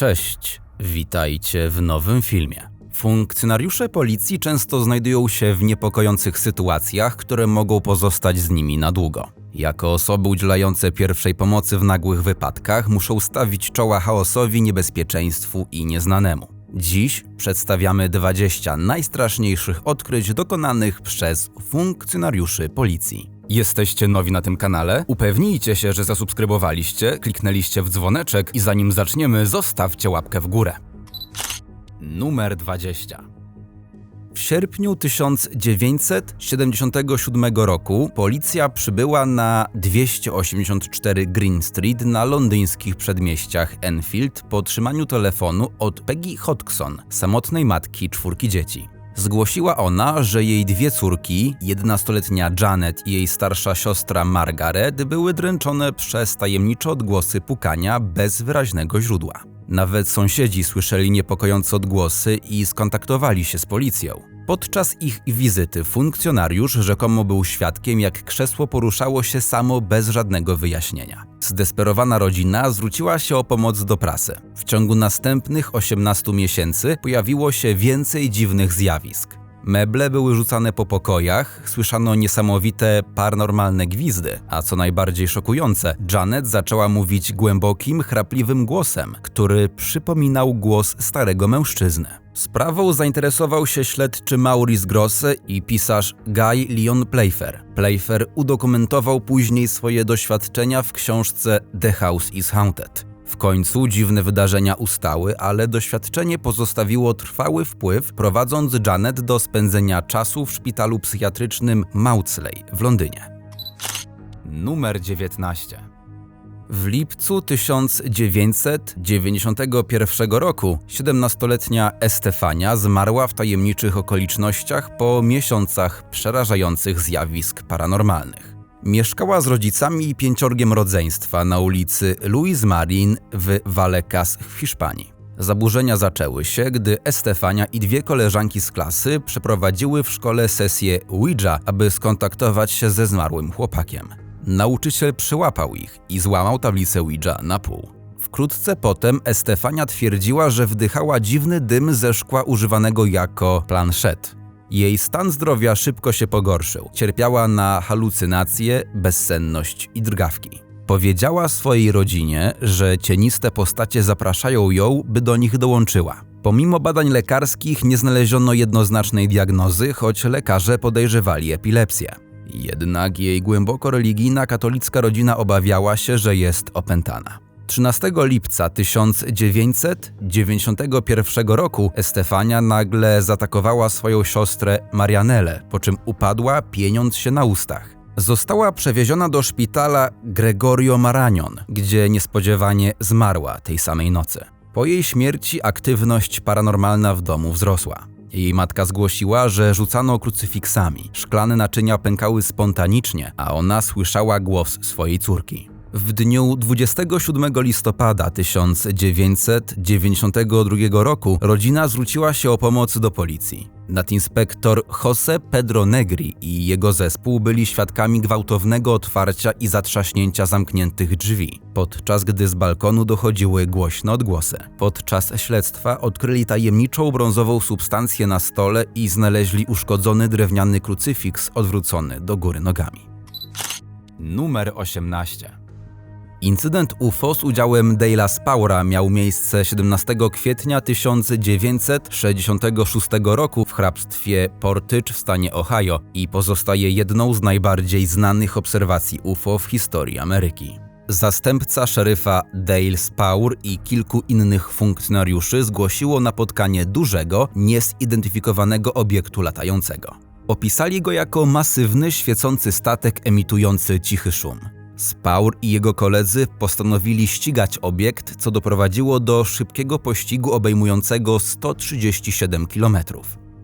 Cześć, witajcie w nowym filmie. Funkcjonariusze policji często znajdują się w niepokojących sytuacjach, które mogą pozostać z nimi na długo. Jako osoby udzielające pierwszej pomocy w nagłych wypadkach muszą stawić czoła chaosowi, niebezpieczeństwu i nieznanemu. Dziś przedstawiamy 20 najstraszniejszych odkryć dokonanych przez funkcjonariuszy policji. Jesteście nowi na tym kanale? Upewnijcie się, że zasubskrybowaliście, kliknęliście w dzwoneczek i zanim zaczniemy, zostawcie łapkę w górę. Numer 20. W sierpniu 1977 roku policja przybyła na 284 Green Street na londyńskich przedmieściach Enfield po otrzymaniu telefonu od Peggy Hodgson, samotnej matki czwórki dzieci. Zgłosiła ona, że jej dwie córki, 11-letnia Janet i jej starsza siostra Margaret, były dręczone przez tajemnicze odgłosy pukania bez wyraźnego źródła. Nawet sąsiedzi słyszeli niepokojące odgłosy i skontaktowali się z policją. Podczas ich wizyty funkcjonariusz rzekomo był świadkiem, jak krzesło poruszało się samo bez żadnego wyjaśnienia. Zdesperowana rodzina zwróciła się o pomoc do prasy. W ciągu następnych 18 miesięcy pojawiło się więcej dziwnych zjawisk. Meble były rzucane po pokojach, słyszano niesamowite paranormalne gwizdy, a co najbardziej szokujące, Janet zaczęła mówić głębokim, chrapliwym głosem, który przypominał głos starego mężczyzny. Sprawą zainteresował się śledczy Maurice Grosse i pisarz Guy Leon Playfair. Playfair udokumentował później swoje doświadczenia w książce The House is Haunted. W końcu dziwne wydarzenia ustały, ale doświadczenie pozostawiło trwały wpływ, prowadząc Janet do spędzenia czasu w szpitalu psychiatrycznym Maudsley w Londynie. Numer 19. W lipcu 1991 roku 17-letnia Estefania zmarła w tajemniczych okolicznościach po miesiącach przerażających zjawisk paranormalnych. Mieszkała z rodzicami i pięciorgiem rodzeństwa na ulicy Luis Marin w Vallecas w Hiszpanii. Zaburzenia zaczęły się, gdy Estefania i dwie koleżanki z klasy przeprowadziły w szkole sesję Ouija, aby skontaktować się ze zmarłym chłopakiem. Nauczyciel przyłapał ich i złamał tablicę Ouija na pół. Wkrótce potem Estefania twierdziła, że wdychała dziwny dym ze szkła używanego jako planszet. Jej stan zdrowia szybko się pogorszył. Cierpiała na halucynacje, bezsenność i drgawki. Powiedziała swojej rodzinie, że cieniste postacie zapraszają ją, by do nich dołączyła. Pomimo badań lekarskich nie znaleziono jednoznacznej diagnozy, choć lekarze podejrzewali epilepsję. Jednak jej głęboko religijna katolicka rodzina obawiała się, że jest opętana. 13 lipca 1991 roku Estefania nagle zaatakowała swoją siostrę Marianelę, po czym upadła, pieniąc się na ustach. Została przewieziona do szpitala Gregorio Maranion, gdzie niespodziewanie zmarła tej samej nocy. Po jej śmierci aktywność paranormalna w domu wzrosła. Jej matka zgłosiła, że rzucano krucyfiksami, szklane naczynia pękały spontanicznie, a ona słyszała głos swojej córki. W dniu 27 listopada 1992 roku rodzina zwróciła się o pomoc do policji. Nadinspektor Jose Pedro Negri i jego zespół byli świadkami gwałtownego otwarcia i zatrzaśnięcia zamkniętych drzwi, podczas gdy z balkonu dochodziły głośne odgłosy. Podczas śledztwa odkryli tajemniczą brązową substancję na stole i znaleźli uszkodzony drewniany krucyfiks odwrócony do góry nogami. Numer 18. Incydent UFO z udziałem Dale'a Spowra miał miejsce 17 kwietnia 1966 roku w hrabstwie Portage w stanie Ohio i pozostaje jedną z najbardziej znanych obserwacji UFO w historii Ameryki. Zastępca szeryfa Dale Spowr i kilku innych funkcjonariuszy zgłosiło napotkanie dużego, niezidentyfikowanego obiektu latającego. Opisali go jako masywny, świecący statek emitujący cichy szum. Spaur i jego koledzy postanowili ścigać obiekt, co doprowadziło do szybkiego pościgu obejmującego 137 km.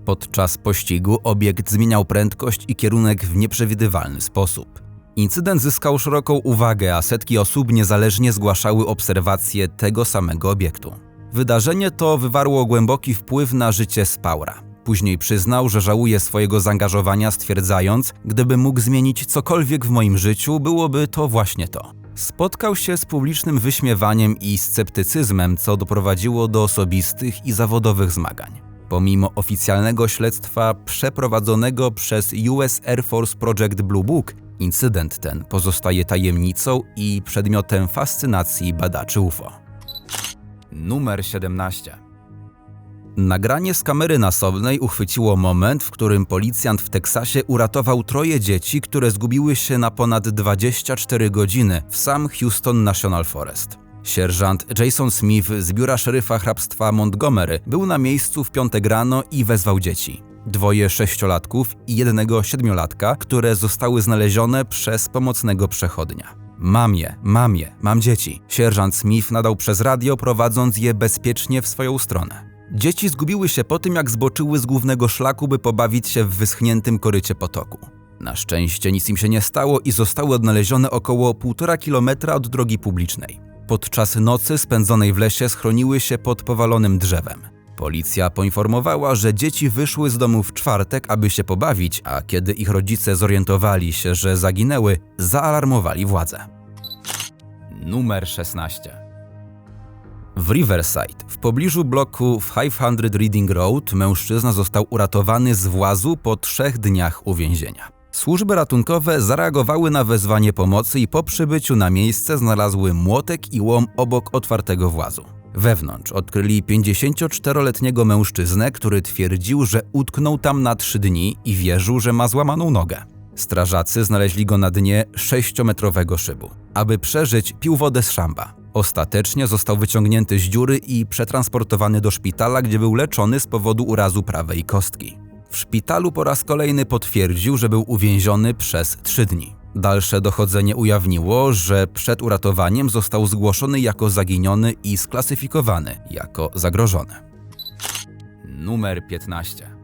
Podczas pościgu obiekt zmieniał prędkość i kierunek w nieprzewidywalny sposób. Incydent zyskał szeroką uwagę, a setki osób niezależnie zgłaszały obserwacje tego samego obiektu. Wydarzenie to wywarło głęboki wpływ na życie Spaura. Później przyznał, że żałuje swojego zaangażowania, stwierdzając: Gdyby mógł zmienić cokolwiek w moim życiu, byłoby to właśnie to. Spotkał się z publicznym wyśmiewaniem i sceptycyzmem, co doprowadziło do osobistych i zawodowych zmagań. Pomimo oficjalnego śledztwa przeprowadzonego przez US Air Force Project Blue Book, incydent ten pozostaje tajemnicą i przedmiotem fascynacji badaczy UFO. Numer 17. Nagranie z kamery nasobnej uchwyciło moment, w którym policjant w Teksasie uratował troje dzieci, które zgubiły się na ponad 24 godziny w sam Houston National Forest. Sierżant Jason Smith z biura szeryfa hrabstwa Montgomery był na miejscu w piątek rano i wezwał dzieci. Dwoje sześciolatków i jednego siedmiolatka, które zostały znalezione przez pomocnego przechodnia. Mam je, mam je, mam dzieci. Sierżant Smith nadał przez radio, prowadząc je bezpiecznie w swoją stronę. Dzieci zgubiły się po tym, jak zboczyły z głównego szlaku, by pobawić się w wyschniętym korycie potoku. Na szczęście nic im się nie stało i zostały odnalezione około 1,5 kilometra od drogi publicznej. Podczas nocy spędzonej w lesie schroniły się pod powalonym drzewem. Policja poinformowała, że dzieci wyszły z domu w czwartek, aby się pobawić, a kiedy ich rodzice zorientowali się, że zaginęły, zaalarmowali władze. Numer 16. W Riverside, w pobliżu bloku 500 Reading Road, mężczyzna został uratowany z włazu po trzech dniach uwięzienia. Służby ratunkowe zareagowały na wezwanie pomocy i po przybyciu na miejsce znalazły młotek i łom obok otwartego włazu. Wewnątrz odkryli 54-letniego mężczyznę, który twierdził, że utknął tam na trzy dni i wierzył, że ma złamaną nogę. Strażacy znaleźli go na dnie 6-metrowego szybu. Aby przeżyć, pił wodę z szamba. Ostatecznie został wyciągnięty z dziury i przetransportowany do szpitala, gdzie był leczony z powodu urazu prawej kostki. W szpitalu po raz kolejny potwierdził, że był uwięziony przez trzy dni. Dalsze dochodzenie ujawniło, że przed uratowaniem został zgłoszony jako zaginiony i sklasyfikowany jako zagrożony. Numer 15.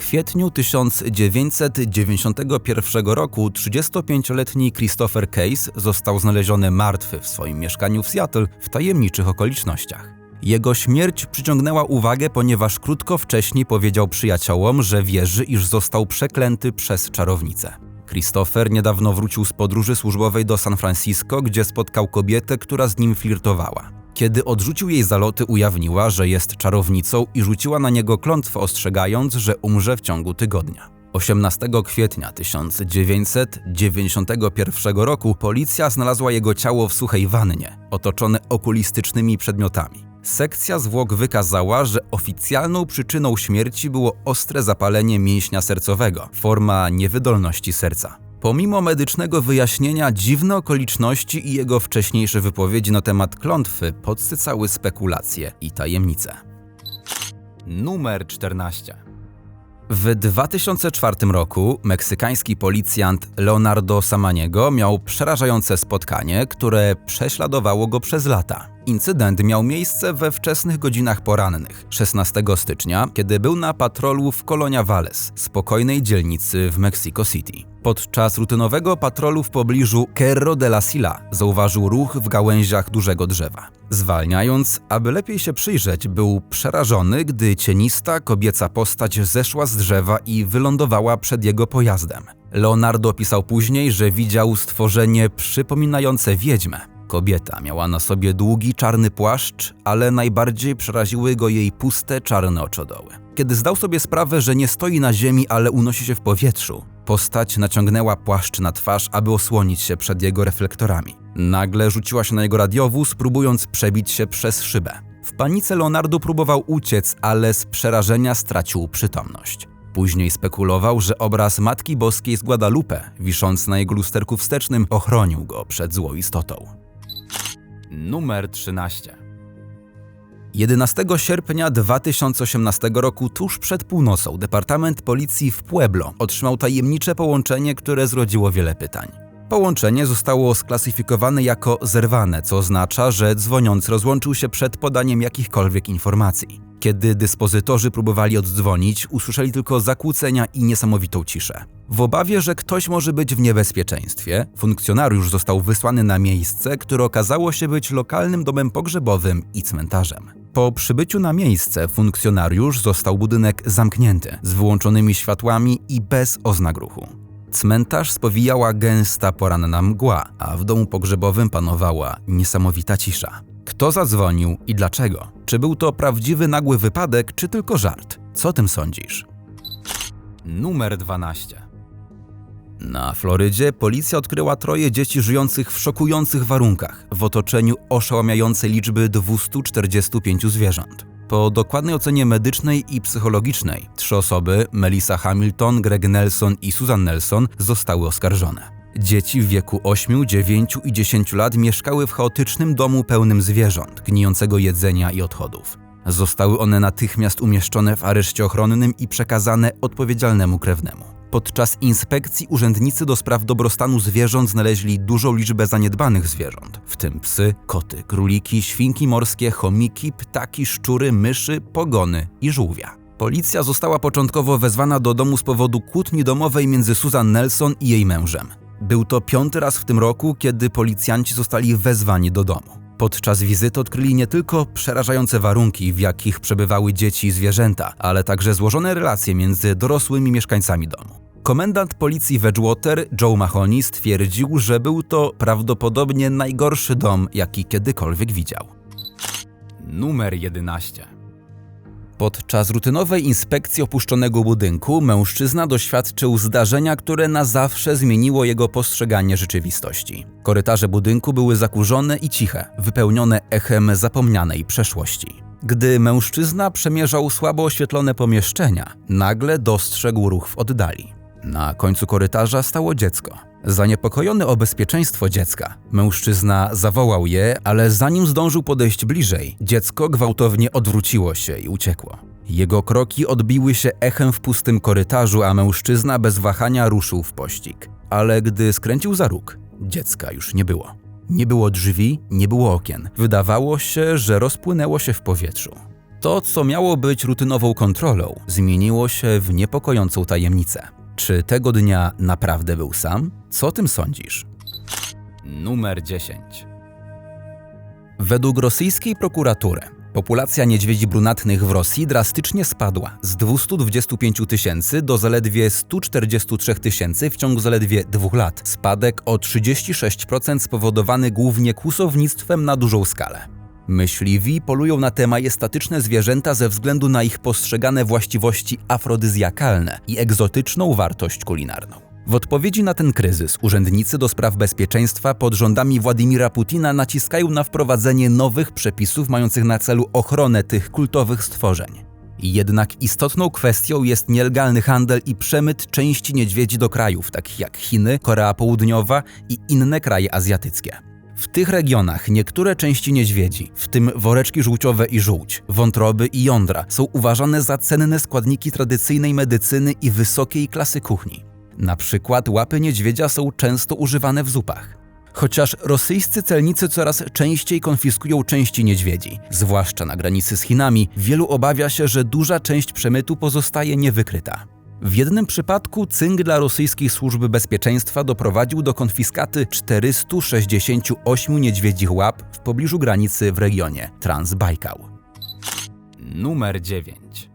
Kwietniu 1991 roku 35-letni Christopher Case został znaleziony martwy w swoim mieszkaniu w Seattle w tajemniczych okolicznościach. Jego śmierć przyciągnęła uwagę, ponieważ krótko wcześniej powiedział przyjaciołom, że wierzy, iż został przeklęty przez czarownicę. Christopher niedawno wrócił z podróży służbowej do San Francisco, gdzie spotkał kobietę, która z nim flirtowała. Kiedy odrzucił jej zaloty, ujawniła, że jest czarownicą i rzuciła na niego klątwę, ostrzegając, że umrze w ciągu tygodnia. 18 kwietnia 1991 roku policja znalazła jego ciało w suchej wannie, otoczone okulistycznymi przedmiotami. Sekcja zwłok wykazała, że oficjalną przyczyną śmierci było ostre zapalenie mięśnia sercowego, forma niewydolności serca. Pomimo medycznego wyjaśnienia, dziwne okoliczności i jego wcześniejsze wypowiedzi na temat klątwy podsycały spekulacje i tajemnice. Numer 14. W 2004 roku meksykański policjant Leonardo Samaniego miał przerażające spotkanie, które prześladowało go przez lata. Incydent miał miejsce we wczesnych godzinach porannych 16 stycznia, kiedy był na patrolu w Colonia Valles, spokojnej dzielnicy w Mexico City. Podczas rutynowego patrolu w pobliżu Cerro de la Sila zauważył ruch w gałęziach dużego drzewa. Zwalniając, aby lepiej się przyjrzeć, był przerażony, gdy cienista kobieca postać zeszła z drzewa i wylądowała przed jego pojazdem. Leonardo opisał później, że widział stworzenie przypominające wiedźmę. Kobieta miała na sobie długi czarny płaszcz, ale najbardziej przeraziły go jej puste czarne oczodoły. Kiedy zdał sobie sprawę, że nie stoi na ziemi, ale unosi się w powietrzu, postać naciągnęła płaszcz na twarz, aby osłonić się przed jego reflektorami. Nagle rzuciła się na jego radiowóz, próbując przebić się przez szybę. W panice Leonardo próbował uciec, ale z przerażenia stracił przytomność. Później spekulował, że obraz Matki Boskiej z Guadalupe, wiszący na jego lusterku wstecznym, ochronił go przed złą istotą. Numer 13. 11 sierpnia 2018 roku, tuż przed północą, Departament Policji w Pueblo otrzymał tajemnicze połączenie, które zrodziło wiele pytań. Połączenie zostało sklasyfikowane jako zerwane, co oznacza, że dzwoniący rozłączył się przed podaniem jakichkolwiek informacji. Kiedy dyspozytorzy próbowali oddzwonić, usłyszeli tylko zakłócenia i niesamowitą ciszę. W obawie, że ktoś może być w niebezpieczeństwie, funkcjonariusz został wysłany na miejsce, które okazało się być lokalnym domem pogrzebowym i cmentarzem. Po przybyciu na miejsce funkcjonariusz został budynek zamknięty, z wyłączonymi światłami i bez oznak ruchu. Cmentarz spowijała gęsta poranna mgła, a w domu pogrzebowym panowała niesamowita cisza. Kto zadzwonił i dlaczego? Czy był to prawdziwy nagły wypadek, czy tylko żart? Co o tym sądzisz? Numer 12. Na Florydzie policja odkryła troje dzieci żyjących w szokujących warunkach, w otoczeniu oszałamiającej liczby 245 zwierząt. Po dokładnej ocenie medycznej i psychologicznej, trzy osoby, Melissa Hamilton, Greg Nelson i Susan Nelson, zostały oskarżone. Dzieci w wieku 8, 9 i 10 lat mieszkały w chaotycznym domu pełnym zwierząt, gnijącego jedzenia i odchodów. Zostały one natychmiast umieszczone w areszcie ochronnym i przekazane odpowiedzialnemu krewnemu. Podczas inspekcji urzędnicy do spraw dobrostanu zwierząt znaleźli dużą liczbę zaniedbanych zwierząt, w tym psy, koty, króliki, świnki morskie, chomiki, ptaki, szczury, myszy, pogony i żółwia. Policja została początkowo wezwana do domu z powodu kłótni domowej między Susan Nelson i jej mężem. Był to piąty raz w tym roku, kiedy policjanci zostali wezwani do domu. Podczas wizyty odkryli nie tylko przerażające warunki, w jakich przebywały dzieci i zwierzęta, ale także złożone relacje między dorosłymi mieszkańcami domu. Komendant policji w Edgewater, Joe Mahoney, stwierdził, że był to prawdopodobnie najgorszy dom, jaki kiedykolwiek widział. Numer 11. Podczas rutynowej inspekcji opuszczonego budynku mężczyzna doświadczył zdarzenia, które na zawsze zmieniło jego postrzeganie rzeczywistości. Korytarze budynku były zakurzone i ciche, wypełnione echem zapomnianej przeszłości. Gdy mężczyzna przemierzał słabo oświetlone pomieszczenia, nagle dostrzegł ruch w oddali. Na końcu korytarza stało dziecko. Zaniepokojony o bezpieczeństwo dziecka, mężczyzna zawołał je, ale zanim zdążył podejść bliżej, dziecko gwałtownie odwróciło się i uciekło. Jego kroki odbiły się echem w pustym korytarzu, a mężczyzna bez wahania ruszył w pościg. Ale gdy skręcił za róg, dziecka już nie było. Nie było drzwi, nie było okien. Wydawało się, że rozpłynęło się w powietrzu. To, co miało być rutynową kontrolą, zmieniło się w niepokojącą tajemnicę. Czy tego dnia naprawdę był sam? Co o tym sądzisz? Numer 10. Według rosyjskiej prokuratury populacja niedźwiedzi brunatnych w Rosji drastycznie spadła z 225 tysięcy do zaledwie 143 tysięcy w ciągu zaledwie dwóch lat. Spadek o 36% spowodowany głównie kłusownictwem na dużą skalę. Myśliwi polują na te majestatyczne zwierzęta ze względu na ich postrzegane właściwości afrodyzjakalne i egzotyczną wartość kulinarną. W odpowiedzi na ten kryzys urzędnicy do spraw bezpieczeństwa pod rządami Władimira Putina naciskają na wprowadzenie nowych przepisów mających na celu ochronę tych kultowych stworzeń. Jednak istotną kwestią jest nielegalny handel i przemyt części niedźwiedzi do krajów takich jak Chiny, Korea Południowa i inne kraje azjatyckie. W tych regionach niektóre części niedźwiedzi, w tym woreczki żółciowe i żółć, wątroby i jądra, są uważane za cenne składniki tradycyjnej medycyny i wysokiej klasy kuchni. Na przykład łapy niedźwiedzia są często używane w zupach. Chociaż rosyjscy celnicy coraz częściej konfiskują części niedźwiedzi, zwłaszcza na granicy z Chinami, wielu obawia się, że duża część przemytu pozostaje niewykryta. W jednym przypadku cynk dla rosyjskiej służby bezpieczeństwa doprowadził do konfiskaty 468 niedźwiedzich łap w pobliżu granicy w regionie Transbajkał. Numer 9.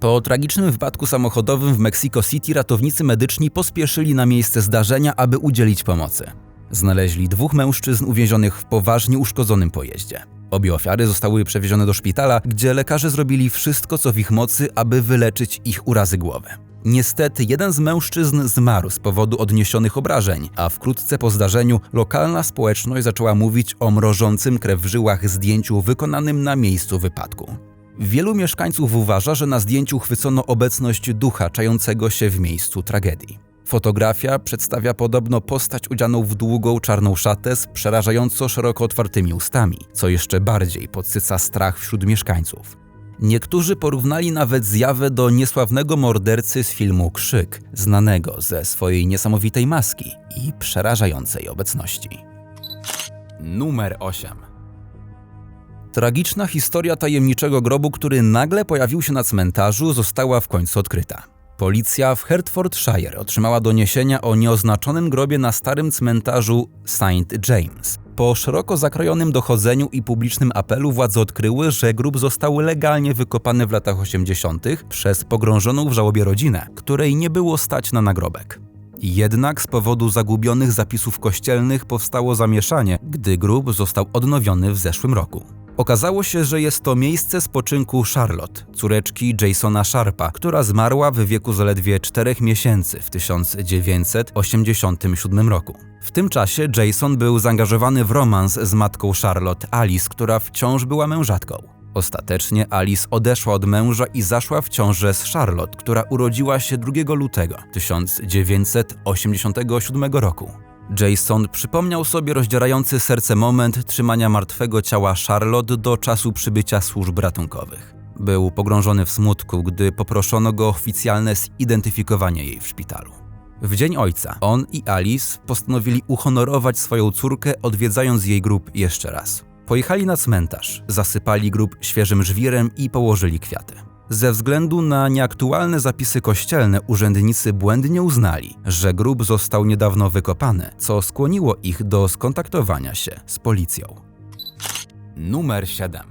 Po tragicznym wypadku samochodowym w Mexico City ratownicy medyczni pospieszyli na miejsce zdarzenia, aby udzielić pomocy. Znaleźli dwóch mężczyzn uwięzionych w poważnie uszkodzonym pojeździe. Obie ofiary zostały przewiezione do szpitala, gdzie lekarze zrobili wszystko, co w ich mocy, aby wyleczyć ich urazy głowy. Niestety, jeden z mężczyzn zmarł z powodu odniesionych obrażeń, a wkrótce po zdarzeniu lokalna społeczność zaczęła mówić o mrożącym krew w żyłach zdjęciu wykonanym na miejscu wypadku. Wielu mieszkańców uważa, że na zdjęciu chwycono obecność ducha czającego się w miejscu tragedii. Fotografia przedstawia podobno postać udzianą w długą czarną szatę z przerażająco szeroko otwartymi ustami, co jeszcze bardziej podsyca strach wśród mieszkańców. Niektórzy porównali nawet zjawę do niesławnego mordercy z filmu Krzyk, znanego ze swojej niesamowitej maski i przerażającej obecności. Numer 8. Tragiczna historia tajemniczego grobu, który nagle pojawił się na cmentarzu, została w końcu odkryta. Policja w Hertfordshire otrzymała doniesienia o nieoznaczonym grobie na starym cmentarzu St. James. Po szeroko zakrojonym dochodzeniu i publicznym apelu władze odkryły, że grób został legalnie wykopany w latach 80. przez pogrążoną w żałobie rodzinę, której nie było stać na nagrobek. Jednak z powodu zagubionych zapisów kościelnych powstało zamieszanie, gdy grób został odnowiony w zeszłym roku. Okazało się, że jest to miejsce spoczynku Charlotte, córeczki Jasona Sharpa, która zmarła w wieku zaledwie 4 miesięcy w 1987 roku. W tym czasie Jason był zaangażowany w romans z matką Charlotte, Alice, która wciąż była mężatką. Ostatecznie Alice odeszła od męża i zaszła w ciążę z Charlotte, która urodziła się 2 lutego 1987 roku. Jason przypomniał sobie rozdzierający serce moment trzymania martwego ciała Charlotte do czasu przybycia służb ratunkowych. Był pogrążony w smutku, gdy poproszono go o oficjalne zidentyfikowanie jej w szpitalu. W dzień ojca on i Alice postanowili uhonorować swoją córkę, odwiedzając jej grób jeszcze raz. Pojechali na cmentarz, zasypali grób świeżym żwirem i położyli kwiaty. Ze względu na nieaktualne zapisy kościelne urzędnicy błędnie uznali, że grób został niedawno wykopany, co skłoniło ich do skontaktowania się z policją. Numer 7.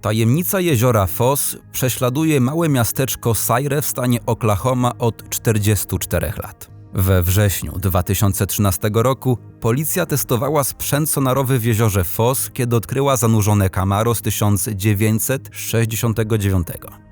Tajemnica jeziora Foss prześladuje małe miasteczko Sayre w stanie Oklahoma od 44 lat. We wrześniu 2013 roku policja testowała sprzęt sonarowy w jeziorze Foss, kiedy odkryła zanurzone Camaro z 1969.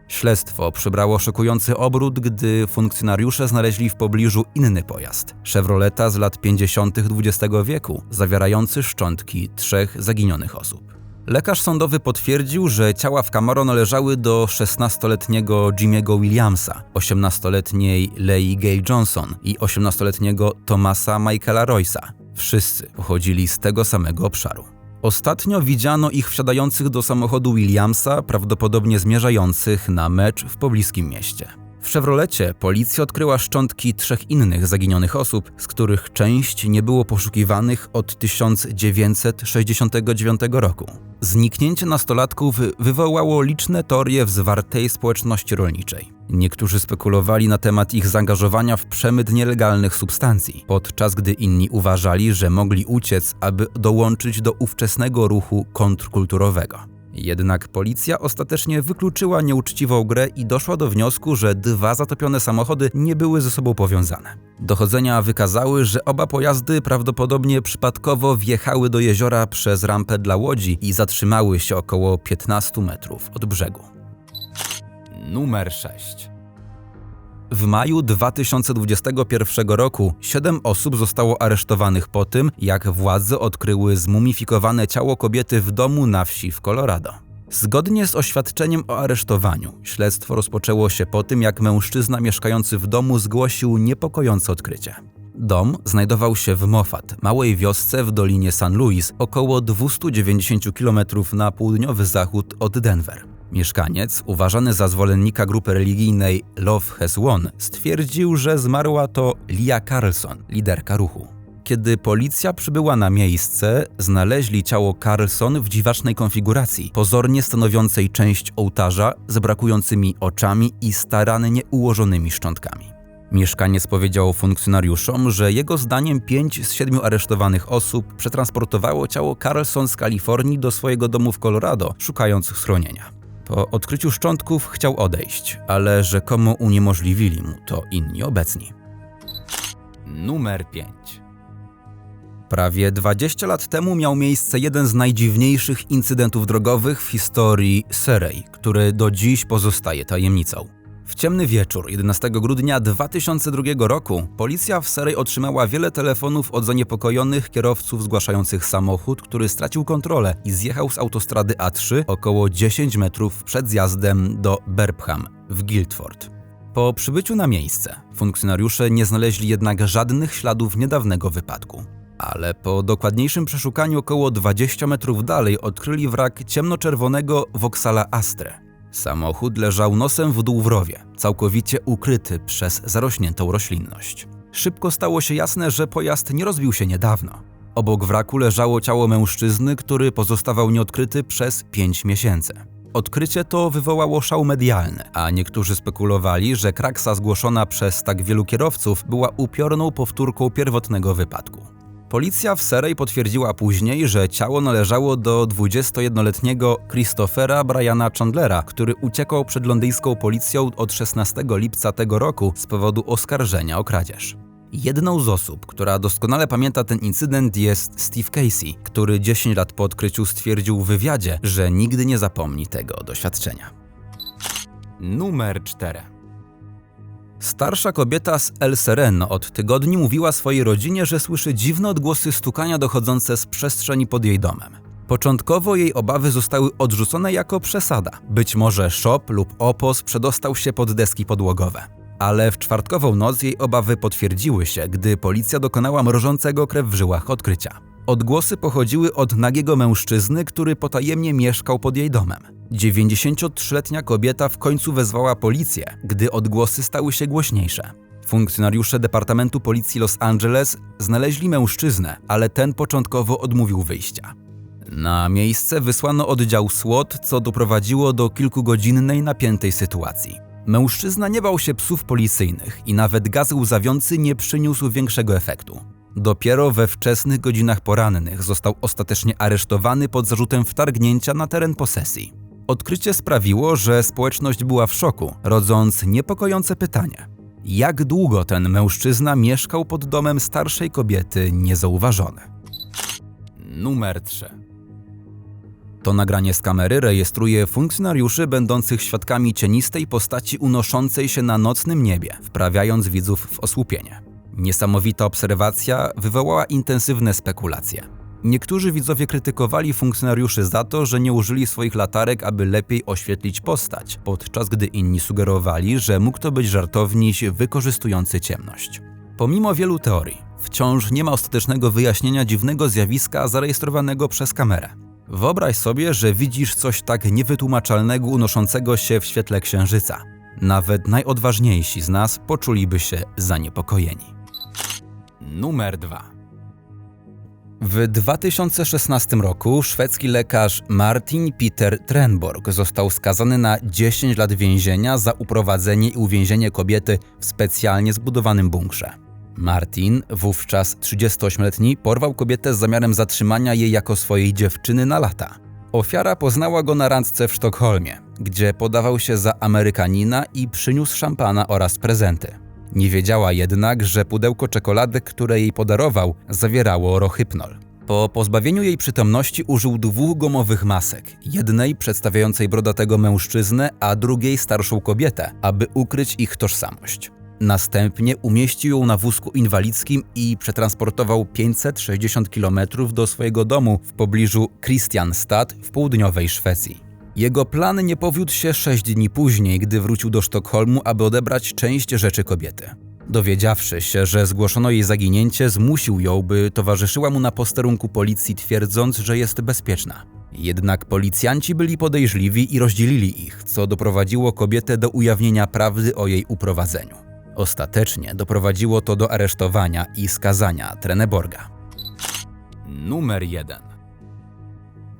Śledztwo przybrało szokujący obrót, gdy funkcjonariusze znaleźli w pobliżu inny pojazd Chevroleta z lat 50. XX wieku, zawierający szczątki trzech zaginionych osób. Lekarz sądowy potwierdził, że ciała w Camaro należały do 16-letniego Jimmy'ego Williamsa, 18-letniej Lei Gay Johnson i 18-letniego Thomasa Michaela Royce'a. Wszyscy pochodzili z tego samego obszaru. Ostatnio widziano ich wsiadających do samochodu Williamsa, prawdopodobnie zmierzających na mecz w pobliskim mieście. W Chevrolecie policja odkryła szczątki trzech innych zaginionych osób, z których część nie było poszukiwanych od 1969 roku. Zniknięcie nastolatków wywołało liczne teorie w zwartej społeczności rolniczej. Niektórzy spekulowali na temat ich zaangażowania w przemyt nielegalnych substancji, podczas gdy inni uważali, że mogli uciec, aby dołączyć do ówczesnego ruchu kontrkulturowego. Jednak policja ostatecznie wykluczyła nieuczciwą grę i doszła do wniosku, że dwa zatopione samochody nie były ze sobą powiązane. Dochodzenia wykazały, że oba pojazdy prawdopodobnie przypadkowo wjechały do jeziora przez rampę dla łodzi i zatrzymały się około 15 metrów od brzegu. Numer 6. W maju 2021 roku siedem osób zostało aresztowanych po tym, jak władze odkryły zmumifikowane ciało kobiety w domu na wsi w Colorado. Zgodnie z oświadczeniem o aresztowaniu, śledztwo rozpoczęło się po tym, jak mężczyzna mieszkający w domu zgłosił niepokojące odkrycie. Dom znajdował się w Moffat, małej wiosce w dolinie San Luis, około 290 km na południowy zachód od Denver. Mieszkaniec, uważany za zwolennika grupy religijnej Love Has Won, stwierdził, że zmarła to Lia Carlson, liderka ruchu. Kiedy policja przybyła na miejsce, znaleźli ciało Carlson w dziwacznej konfiguracji, pozornie stanowiącej część ołtarza z brakującymi oczami i starannie ułożonymi szczątkami. Mieszkaniec powiedział funkcjonariuszom, że jego zdaniem pięć z siedmiu aresztowanych osób przetransportowało ciało Carlson z Kalifornii do swojego domu w Colorado, szukając schronienia. Po odkryciu szczątków chciał odejść, ale rzekomo uniemożliwili mu to inni obecni. Numer 5. Prawie 20 lat temu miał miejsce jeden z najdziwniejszych incydentów drogowych w historii Surrey, który do dziś pozostaje tajemnicą. W ciemny wieczór 11 grudnia 2002 roku policja w Surrey otrzymała wiele telefonów od zaniepokojonych kierowców zgłaszających samochód, który stracił kontrolę i zjechał z autostrady A3 około 10 metrów przed zjazdem do Berpham w Guildford. Po przybyciu na miejsce funkcjonariusze nie znaleźli jednak żadnych śladów niedawnego wypadku. Ale po dokładniejszym przeszukaniu około 20 metrów dalej odkryli wrak ciemnoczerwonego Vauxhalla Astre, Samochód leżał nosem w dół w rowie, całkowicie ukryty przez zarośniętą roślinność. Szybko stało się jasne, że pojazd nie rozbił się niedawno. Obok wraku leżało ciało mężczyzny, który pozostawał nieodkryty przez pięć miesięcy. Odkrycie to wywołało szał medialny, a niektórzy spekulowali, że kraksa zgłoszona przez tak wielu kierowców była upiorną powtórką pierwotnego wypadku. Policja w Surrey potwierdziła później, że ciało należało do 21-letniego Christophera Briana Chandlera, który uciekał przed londyńską policją od 16 lipca tego roku z powodu oskarżenia o kradzież. Jedną z osób, która doskonale pamięta ten incydent jest Steve Casey, który 10 lat po odkryciu stwierdził w wywiadzie, że nigdy nie zapomni tego doświadczenia. Numer 4. Starsza kobieta z El Sereno od tygodni mówiła swojej rodzinie, że słyszy dziwne odgłosy stukania dochodzące z przestrzeni pod jej domem. Początkowo jej obawy zostały odrzucone jako przesada. Być może szop lub opos przedostał się pod deski podłogowe. Ale w czwartkową noc jej obawy potwierdziły się, gdy policja dokonała mrożącego krew w żyłach odkrycia. Odgłosy pochodziły od nagiego mężczyzny, który potajemnie mieszkał pod jej domem. 93-letnia kobieta w końcu wezwała policję, gdy odgłosy stały się głośniejsze. Funkcjonariusze Departamentu Policji Los Angeles znaleźli mężczyznę, ale ten początkowo odmówił wyjścia. Na miejsce wysłano oddział SWAT, co doprowadziło do kilkugodzinnej napiętej sytuacji. Mężczyzna nie bał się psów policyjnych i nawet gaz łzawiący nie przyniósł większego efektu. Dopiero we wczesnych godzinach porannych został ostatecznie aresztowany pod zarzutem wtargnięcia na teren posesji. Odkrycie sprawiło, że społeczność była w szoku, rodząc niepokojące pytanie: jak długo ten mężczyzna mieszkał pod domem starszej kobiety niezauważony? Numer 3. To nagranie z kamery rejestruje funkcjonariuszy będących świadkami cienistej postaci unoszącej się na nocnym niebie, wprawiając widzów w osłupienie. Niesamowita obserwacja wywołała intensywne spekulacje. Niektórzy widzowie krytykowali funkcjonariuszy za to, że nie użyli swoich latarek, aby lepiej oświetlić postać, podczas gdy inni sugerowali, że mógł to być żartowniś wykorzystujący ciemność. Pomimo wielu teorii, wciąż nie ma ostatecznego wyjaśnienia dziwnego zjawiska zarejestrowanego przez kamerę. Wyobraź sobie, że widzisz coś tak niewytłumaczalnego unoszącego się w świetle księżyca. Nawet najodważniejsi z nas poczuliby się zaniepokojeni. Numer 2. W 2016 roku szwedzki lekarz Martin Peter Trenborg został skazany na 10 lat więzienia za uprowadzenie i uwięzienie kobiety w specjalnie zbudowanym bunkrze. Martin, wówczas 38-letni, porwał kobietę z zamiarem zatrzymania jej jako swojej dziewczyny na lata. Ofiara poznała go na randce w Sztokholmie, gdzie podawał się za Amerykanina i przyniósł szampana oraz prezenty. Nie wiedziała jednak, że pudełko czekoladek, które jej podarował, zawierało rohypnol. Po pozbawieniu jej przytomności użył dwóch gumowych masek, jednej przedstawiającej brodatego mężczyznę, a drugiej starszą kobietę, aby ukryć ich tożsamość. Następnie umieścił ją na wózku inwalidzkim i przetransportował 560 km do swojego domu w pobliżu Christianstad w południowej Szwecji. Jego plan nie powiódł się sześć dni później, gdy wrócił do Sztokholmu, aby odebrać część rzeczy kobiety. Dowiedziawszy się, że zgłoszono jej zaginięcie, zmusił ją, by towarzyszyła mu na posterunku policji, twierdząc, że jest bezpieczna. Jednak policjanci byli podejrzliwi i rozdzielili ich, co doprowadziło kobietę do ujawnienia prawdy o jej uprowadzeniu. Ostatecznie doprowadziło to do aresztowania i skazania Treneborga. Numer 1.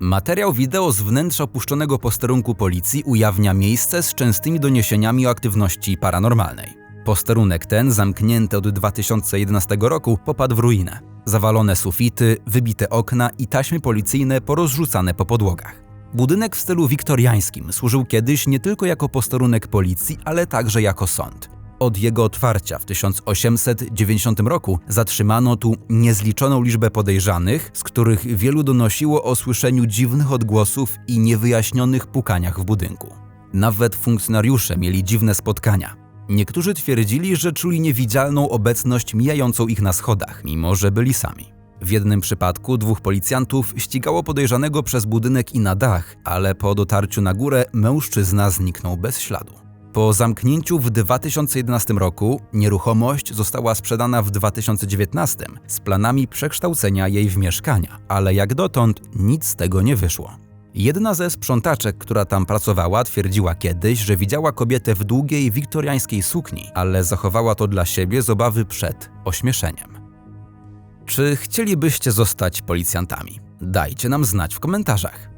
Materiał wideo z wnętrza opuszczonego posterunku policji ujawnia miejsce z częstymi doniesieniami o aktywności paranormalnej. Posterunek ten, zamknięty od 2011 roku, popadł w ruinę. Zawalone sufity, wybite okna i taśmy policyjne porozrzucane po podłogach. Budynek w stylu wiktoriańskim służył kiedyś nie tylko jako posterunek policji, ale także jako sąd. Od jego otwarcia w 1890 roku zatrzymano tu niezliczoną liczbę podejrzanych, z których wielu donosiło o słyszeniu dziwnych odgłosów i niewyjaśnionych pukaniach w budynku. Nawet funkcjonariusze mieli dziwne spotkania. Niektórzy twierdzili, że czuli niewidzialną obecność mijającą ich na schodach, mimo że byli sami. W jednym przypadku dwóch policjantów ścigało podejrzanego przez budynek i na dach, ale po dotarciu na górę mężczyzna zniknął bez śladu. Po zamknięciu w 2011 roku nieruchomość została sprzedana w 2019 z planami przekształcenia jej w mieszkania, ale jak dotąd nic z tego nie wyszło. Jedna ze sprzątaczek, która tam pracowała, twierdziła kiedyś, że widziała kobietę w długiej wiktoriańskiej sukni, ale zachowała to dla siebie z obawy przed ośmieszeniem. Czy chcielibyście zostać policjantami? Dajcie nam znać w komentarzach.